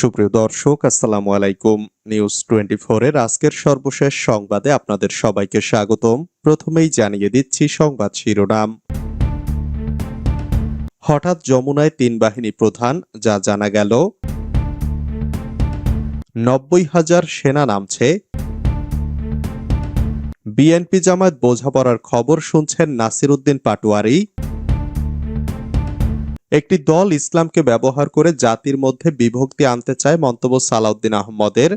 সুপ্রিয় দর্শক, আসসালামু আলাইকুম। নিউজ টোয়েন্টি এর আজকের সর্বশেষ সংবাদে আপনাদের সবাইকে স্বাগতম। প্রথমেই জানিয়ে দিচ্ছি সংবাদ শিরোনাম। হঠাৎ যমুনায় তিন বাহিনী প্রধান, যা জানা গেল, নব্বই হাজার সেনা নামছে। বিএনপি জামায়াত বোঝাপড়ার খবর শুনছেন নাসির উদ্দিন পাটোয়ারি। একটি দল ইসলামকে ব্যবহার করে জাতির মধ্যে বিভক্তি আনতে চায় মন্তব্য সালাউদ্দিন আহমদের।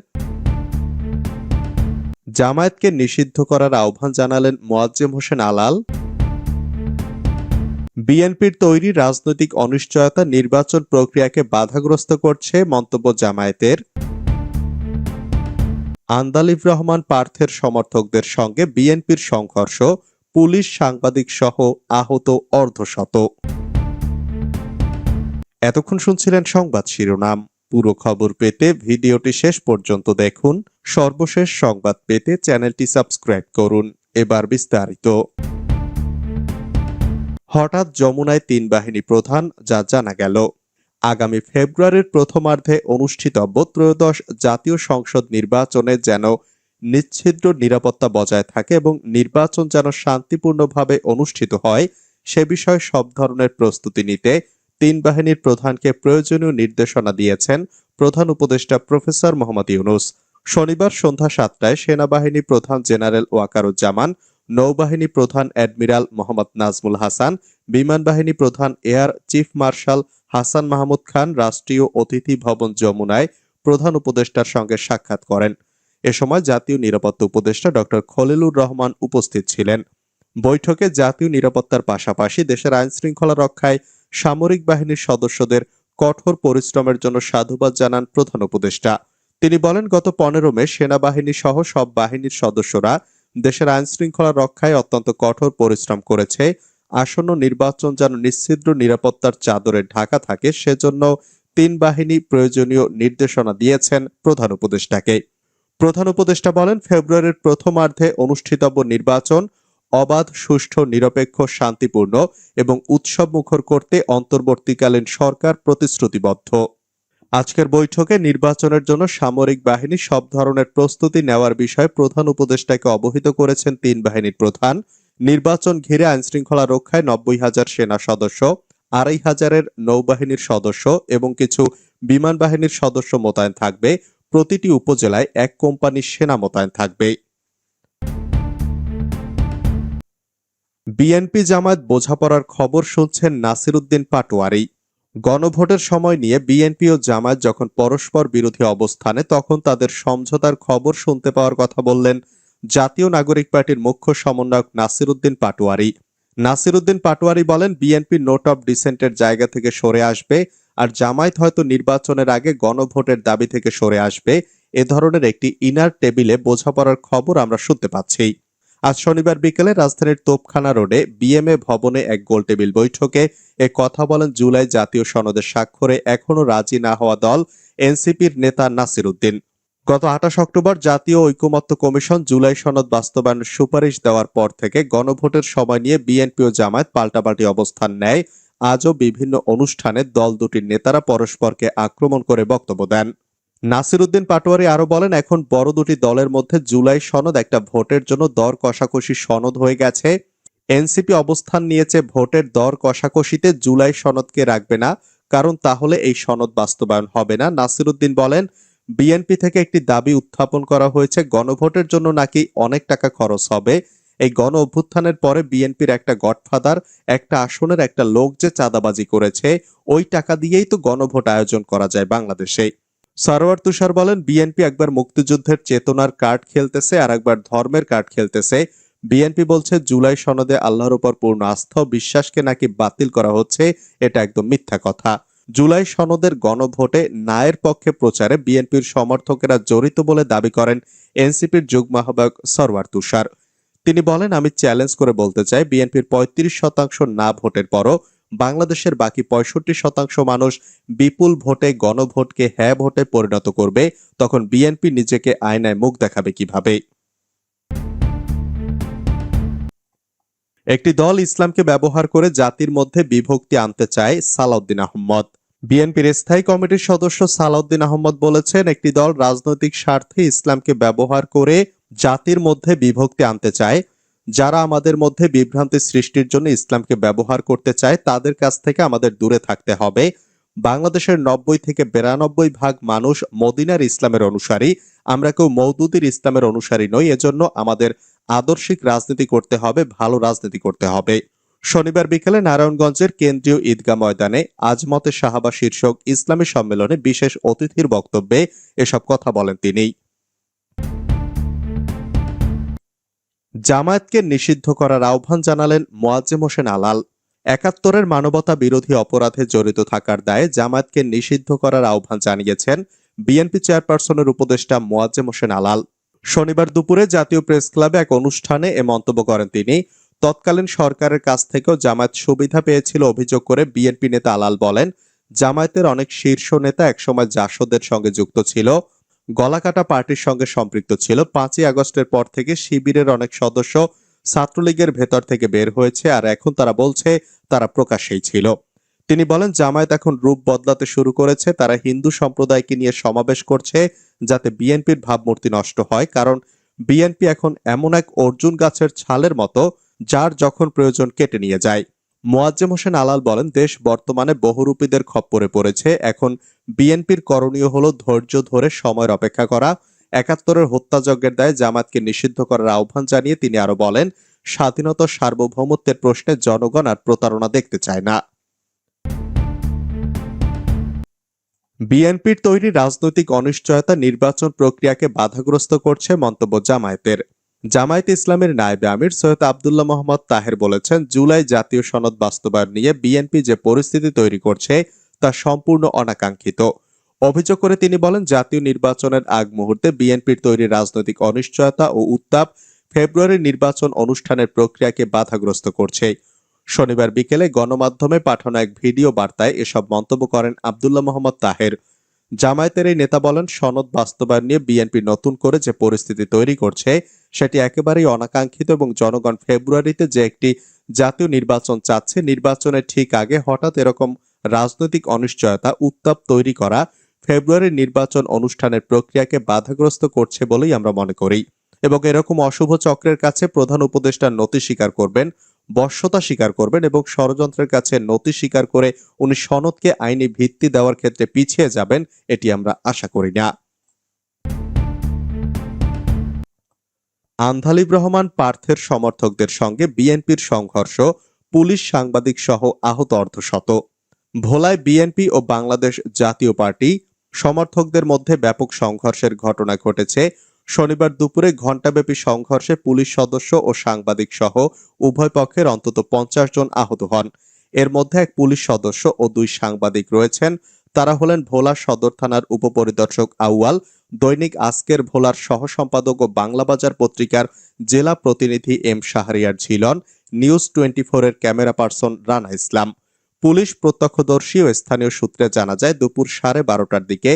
জামায়াতকে নিষিদ্ধ করার আহ্বান জানালেন মোয়াজ্জেম হোসেন আলাল। বিএনপির তৈরি রাজনৈতিক অনিশ্চয়তা নির্বাচন প্রক্রিয়াকে বাধাগ্রস্ত করছে মন্তব্য জামায়াতের। আন্দালিব রহমান পার্থের সমর্থকদের সঙ্গে বিএনপির সংঘর্ষ, পুলিশ সাংবাদিক সহ আহত অর্ধশত এতক্ষণ শুনছিলেন সংবাদ শিরোনাম। পুরো খবর পেতে ভিডিওটি শেষ পর্যন্ত দেখুন। সর্বশেষ সংবাদ পেতে চ্যানেলটি সাবস্ক্রাইব করুন। এবার বিস্তারিত। হঠাৎ যমুনায় তিন বাহিনী প্রধান, যা জানা গেল, আগামী ফেব্রুয়ারির প্রথমার্ধে অনুষ্ঠিতব্য ত্রয়োদশ জাতীয় সংসদ নির্বাচনে যেন নিচ্ছিদ্র নিরাপত্তা বজায় থাকে এবং নির্বাচন যেন শান্তিপূর্ণভাবে অনুষ্ঠিত হয়, সে বিষয়ে সব ধরনের প্রস্তুতি নিতে তিন বাহিনীর প্রধানকে প্রয়োজনীয় নির্দেশনা দিয়েছেন প্রধান উপদেষ্টা প্রফেসর মোহাম্মদ ইউনুস। শনিবার সন্ধ্যা সাতটায় সেনাবাহিনী প্রধান জেনারেল ওয়াকারুজ্জামান, নৌবাহিনী প্রধান অ্যাডমিরাল মোহাম্মদ নাজমুল হাসান, বিমান বাহিনী প্রধান air chief marshal Hasan Mahmud Khan, রাষ্ট্রীয় অতিথি ভবন যমুনায় প্রধান উপদেষ্টার সঙ্গে সাক্ষাৎ করেন। এ সময় জাতীয় নিরাপত্তা উপদেষ্টা ডক্টর খলিলুর রহমান উপস্থিত ছিলেন। বৈঠকে জাতীয় নিরাপত্তার পাশাপাশি দেশের আইন শৃঙ্খলা রক্ষায় সামরিক বাহিনীর সদস্যদের কঠোর পরিশ্রমের জন্য সাধুবাদ জানান প্রধান উপদেষ্টা। তিনি বলেন, গত পনেরো মে সেনাবাহিনী সহ সব বাহিনীর সদস্যরা দেশের আইন শৃঙ্খলা রক্ষায় অত্যন্ত কঠোর পরিশ্রম করেছে। আসন্ন নির্বাচন যেন নিশ্চিদ্র নিরাপত্তার চাদরে ঢাকা থাকে, সেজন্য তিন বাহিনী প্রয়োজনীয় নির্দেশনা দিয়েছেন প্রধান উপদেষ্টাকে। প্রধান উপদেষ্টা বলেন, ফেব্রুয়ারির প্রথমার্ধে অনুষ্ঠিতব্য নির্বাচন অবাধ, সুষ্ঠু, নিরপেক্ষ, শান্তিপূর্ণ এবং উৎসব মুখর করতে অন্তর্বর্তীকালীন সরকার প্রতিশ্রুতিবদ্ধ। আজকের বৈঠকে নির্বাচনের জন্য সামরিক বাহিনী সব ধরনের প্রস্তুতি নেওয়ার বিষয়ে প্রধান উপদেষ্টাকে অবহিত করেছেন তিন বাহিনীর প্রধান। নির্বাচন ঘিরে আইনশৃঙ্খলা রক্ষায় নব্বই হাজার সেনা সদস্য, আড়াই হাজারের নৌবাহিনীর সদস্য এবং কিছু বিমান বাহিনীর সদস্য মোতায়েন থাকবে। প্রতিটি উপজেলায় এক কোম্পানির সেনা মোতায়েন থাকবে। বিএনপি জামায়াত বোঝাপড়ার খবর শুনছেন নাসিরুদ্দিন পাটোয়ারি। গণভোটের সময় নিয়ে বিএনপি ও জামায়াত যখন পরস্পর বিরোধী অবস্থানে, তখন তাদের সমঝোতার খবর শুনতে পাওয়ার কথা বললেন জাতীয় নাগরিক পার্টির মুখ্য সমন্বয়ক নাসিরুদ্দিন পাটোয়ারি। নাসিরুদ্দিন পাটোয়ারি বলেন, বিএনপি নোট অফ ডিসেন্টের জায়গা থেকে সরে আসবে আর জামায়াত হয়তো নির্বাচনের আগে গণভোটের দাবি থেকে সরে আসবে। এ ধরনের একটি ইনার টেবিলে বোঝাপড়ার খবর আমরা শুনতে পাচ্ছি। আজ শনিবার বিকেলে রাজধানীর তোপখানা রোডে বিএমএ ভবনে এক গোলটেবিল বৈঠকে এ কথা বলেন জুলাই জাতীয় সনদের স্বাক্ষরে এখনও রাজি না হওয়া দল এনসিপির নেতা নাসির উদ্দিন। গত আঠাশ অক্টোবর জাতীয় ঐকমত্য কমিশন জুলাই সনদ বাস্তবায়নের সুপারিশ দেওয়ার পর থেকে গণভোটের সময় নিয়ে বিএনপি ও জামায়াত পাল্টাপাল্টি অবস্থান নেয়। আজও বিভিন্ন অনুষ্ঠানে দল দুটির নেতারা পরস্পরকে আক্রমণ করে বক্তব্য দেন। নাসিরুদ্দিন পাটোয়ারি আরও বলেন, এখন বড় দুটি দলের মধ্যে জুলাই সনদ একটা ভোটের জন্য দর কষাকষি সনদ হয়ে গেছে। এনসিপি অবস্থান নিয়েছে, ভোটের দর কষাকষিতে জুলাই সনদকে রাখবে না, কারণ তাহলে এই সনদ বাস্তবায়ন হবে না। নাসিরুদ্দিন বলেন, বিএনপি থেকে একটি দাবি উত্থাপন করা হয়েছে, গণভোটের জন্য নাকি অনেক টাকা খরচ হবে। এই গণ অভ্যুত্থানের পরে বিএনপির একটা গডফাদার, একটা আসনের একটা লোক যে চাঁদাবাজি করেছে, ওই টাকা দিয়েই তো গণভোট আয়োজন করা যায় বাংলাদেশে। সারোয়ার তুষার বলেন, বিএনপি একবার মুক্তিযুদ্ধের চেতনার কার্ড খেলতেছে আর একবার ধর্মের কার্ড খেলতেছে। বিএনপি বলছে, জুলাই সনদে আল্লাহর উপর পূর্ণ আস্থা, বিশ্বাসকে নাকি বাতিল করা হচ্ছে, এটা একদম মিথ্যা কথা। জুলাই সনদের গণভোটে নায়ের পক্ষে প্রচারে বিএনপির সমর্থকেরা জড়িত বলে দাবি করেন এনসিপির যুগ্ম আহ্বায়ক সরওয়ার তুষার। তিনি বলেন, আমি চ্যালেঞ্জ করে বলতে চাই, বিএনপির পঁয়ত্রিশ শতাংশ না ভোটের পরও বাংলাদেশের বাকি পঁয়ষট্টি শতাংশ মানুষ বিপুল ভোটে গণভোটকে হ্যাঁ ভোটে পরিণত করবে, তখন বিএনপি নিজেকে আয়নায় মুখ দেখাবে কীভাবে? একটি দল ইসলামকে ব্যবহার করে জাতির মধ্যে বিভক্তি আনতে চায় সালাউদ্দিন আহমদ। বিএনপির স্থায়ী কমিটির সদস্য সালাউদ্দিন আহমদ বলেছেন, একটি দল রাজনৈতিক স্বার্থে ইসলামকে ব্যবহার করে জাতির মধ্যে বিভক্তি আনতে চায় যারা আমাদের মধ্যে বিভ্রান্তি সৃষ্টির জন্য ইসলামকে ব্যবহার করতে চায়, তাদের কাছ থেকে আমাদের দূরে থাকতে হবে। বাংলাদেশের নব্বই থেকে বিরানব্বই ভাগ মানুষ মদিনার ইসলামের অনুসারী। আমরা কেউ মৌদুদির ইসলামের অনুসারী নই, এজন্য আমাদের আদর্শিক রাজনীতি করতে হবে, ভালো রাজনীতি করতে হবে। শনিবার বিকেলে নারায়ণগঞ্জের কেন্দ্রীয় ঈদগাহ ময়দানে আজমতে সাহাবা শীর্ষক ইসলামী সম্মেলনে বিশেষ অতিথির বক্তব্যে এসব কথা বলেন তিনি। জামায়াতকে নিষিদ্ধ করার আহ্বান জানালেন মোয়াজ্জেম হোসেন আলাল। একাত্তরের মানবতা বিরোধী অপরাধে জড়িত থাকার দায়ে জামায়াতকে নিষিদ্ধ করার আহ্বান জানিয়েছেন বিএনপি চেয়ারপারসনের উপদেষ্টা মোয়াজ্জেম হোসেন আলাল। শনিবার দুপুরে জাতীয় প্রেস ক্লাবে এক অনুষ্ঠানে এ মন্তব্য করেন তিনি। তৎকালীন সরকারের কাছ থেকেও জামায়াত সুবিধা পেয়েছিল অভিযোগ করে বিএনপি নেতা আলাল বলেন, জামায়াতের অনেক শীর্ষ নেতা একসময় জাসদের সঙ্গে যুক্ত ছিল। গলাকাটা পার্টির সঙ্গে সম্পৃক্ত ছিল। পাঁচই আগস্টের পর থেকে শিবিরের অনেক সদস্য ছাত্রলীগের ভেতর থেকে বের হয়েছে আর এখন তারা বলছে তারা প্রকাশ্যেই ছিল। তিনি বলেন, জামায়াত এখন রূপ বদলাতে শুরু করেছে। তারা হিন্দু সম্প্রদায়কে নিয়ে সমাবেশ করছে যাতে বিএনপির ভাবমূর্তি নষ্ট হয়। কারণ বিএনপি এখন এমন এক অর্জুন গাছের ছালের মতো, যার যখন প্রয়োজন কেটে নিয়ে যায়। মোয়াজ্জেম হোসেন আলাল বলেন, দেশ বর্তমানে বহুরূপীদের খপ্পরে পড়েছে। এখন বিএনপির করণীয় হলো ধৈর্য ধরে সময়ের অপেক্ষা করা। একাত্তরের হত্যাযজ্ঞের দায়ে জামাতকে নিষিদ্ধ করার আহ্বান জানিয়ে তিনি আরও বলেন, স্বাধীনতা সার্বভৌমত্বের প্রশ্নে জনগণ আর প্রতারণা দেখতে চায় না। বিএনপির তৈরি রাজনৈতিক অনিশ্চয়তা নির্বাচন প্রক্রিয়াকে বাধাগ্রস্ত করছে মন্তব্য জামায়াতের। জামায়াত ইসলামের নায়েবে আমির সৈয়দ আবদুল্লাহ মোহাম্মদ তাহের বলেছেন, জুলাই জাতীয় সনদ বাস্তবায়ন নিয়ে বিএনপি যে পরিস্থিতি তৈরি করছে তা সম্পূর্ণ অনাকাঙ্ক্ষিত। অভিযোগ করে তিনি বলেন, জাতীয় নির্বাচনের আগ মুহূর্তে বিএনপির তৈরি রাজনৈতিক অনিশ্চয়তা ও উত্তাপ ফেব্রুয়ারির নির্বাচন অনুষ্ঠানের প্রক্রিয়াকে বাধাগ্রস্ত করছে। শনিবার বিকেলে গণমাধ্যমে পাঠানো এক ভিডিও বার্তায় এসব মন্তব্য করেন আবদুল্লাহ মোহাম্মদ তাহের। জামায়াতের এই নেতা বলেন, সনদ বাস্তবায়ন নিয়ে বিএনপি নতুন করে যে পরিস্থিতি তৈরি করছে, সেটি একেবারেই অনাকাঙ্ক্ষিত এবং জনগণ ফেব্রুয়ারিতে যে একটি জাতীয় নির্বাচন চাচ্ছে, নির্বাচনের ঠিক আগে হঠাৎ এরকম রাজনৈতিক অনিশ্চয়তা, উত্তাপ তৈরি করা ফেব্রুয়ারির নির্বাচন অনুষ্ঠানের প্রক্রিয়াকে বাধাগ্রস্ত করছে বলেই আমরা মনে করি। এবং এরকম অশুভ চক্রের কাছে প্রধান উপদেষ্টা নতি স্বীকার করবেন বশ্যতা স্বীকার করবেন এবং ষড়যন্ত্রের কাছে নতি স্বীকার করে উনি সনদকে আইনি ভিত্তি দেওয়ার ক্ষেত্রে পিছিয়ে যাবেন, এটি আমরা আশা করি না। আন্ধালিব রহমান পার্থের সমর্থকদের সঙ্গে বিএনপির সংঘর্ষ, পুলিশ সাংবাদিক সহ আহত অর্ধশত। ভোলায় বিএনপি ও বাংলাদেশ জাতীয় পার্টি সমর্থকদের মধ্যে ব্যাপক সংঘর্ষের ঘটনা ঘটেছে শনিবার দুপুরে ঘণ্টাব্যাপী সংঘর্ষে পুলিশ সদস্য ও সাংবাদিক সহ উভয় পক্ষের অন্তত পঞ্চাশ জন আহত হন। এর মধ্যে এক পুলিশ সদস্য ও দুই সাংবাদিক রয়েছেন। তারা হলেন ভোলা সদর থানার উপপরিদর্শক আউয়াল, দৈনিক আজকের ভোলার সহ সম্পাদক ও বাংলাবাজার পত্রিকার জেলা প্রতিনিধি M Shahriar Jhilon, news twenty ফোরের camera person Rana Islam. Police প্রত্যক্ষদর্শী ও স্থানীয় সূত্রে জানা যায়, দুপুর সাড়ে বারোটার দিকে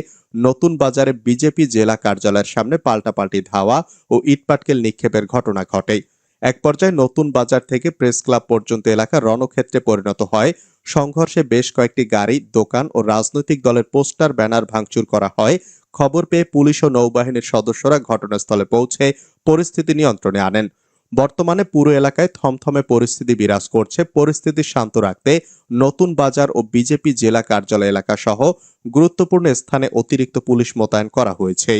নতুন বাজারে বিজেপি জেলা কার্যালয়ের সামনে পাল্টাপাল্টি ধাওয়া ও ইটপাটকেল নিক্ষেপের ঘটনা ঘটে। এক পর্যায়ে নতুন বাজার থেকে প্রেস ক্লাব পর্যন্ত এলাকা রণক্ষেত্রে পরিণত হয়। সংঘর্ষে বেশ কয়েকটি গাড়ি, দোকান ও রাজনৈতিক দলের পোস্টার, ব্যানার ভাঙচুর করা হয়। খবর পেয়ে পুলিশ ও নৌবাহিনীর সদস্যরা ঘটনাস্থলে পৌঁছে পরিস্থিতি নিয়ন্ত্রণে আনেন। বর্তমানে পুরো এলাকায় থমথমে পরিস্থিতি বিরাজ করছে। পরিস্থিতি শান্ত রাখতে নতুন বাজার ও বিজেপি জেলা কার্যালয় এলাকা সহ গুরুত্বপূর্ণ স্থানে অতিরিক্ত পুলিশ মোতায়েন করা হয়েছে।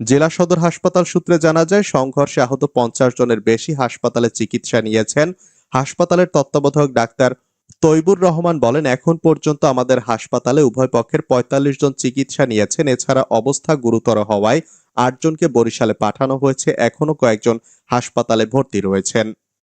জেলা সদর হাসপাতাল সূত্রে জানা যায়, সংঘর্ষে আহত পঞ্চাশ জনের বেশি হাসপাতালে চিকিৎসা নিয়েছেন। হাসপাতালের তত্ত্বাবধায়ক ডাক্তার তৈবুর রহমান বলেন, এখন পর্যন্ত আমাদের হাসপাতালে উভয় পক্ষের পঁয়তাল্লিশ জন চিকিৎসা নিয়েছেন। এছাড়া অবস্থা গুরুতর হওয়ায় আটজনকে বরিশালে পাঠানো হয়েছে। এখনও কয়েকজন হাসপাতালে ভর্তি রয়েছেন।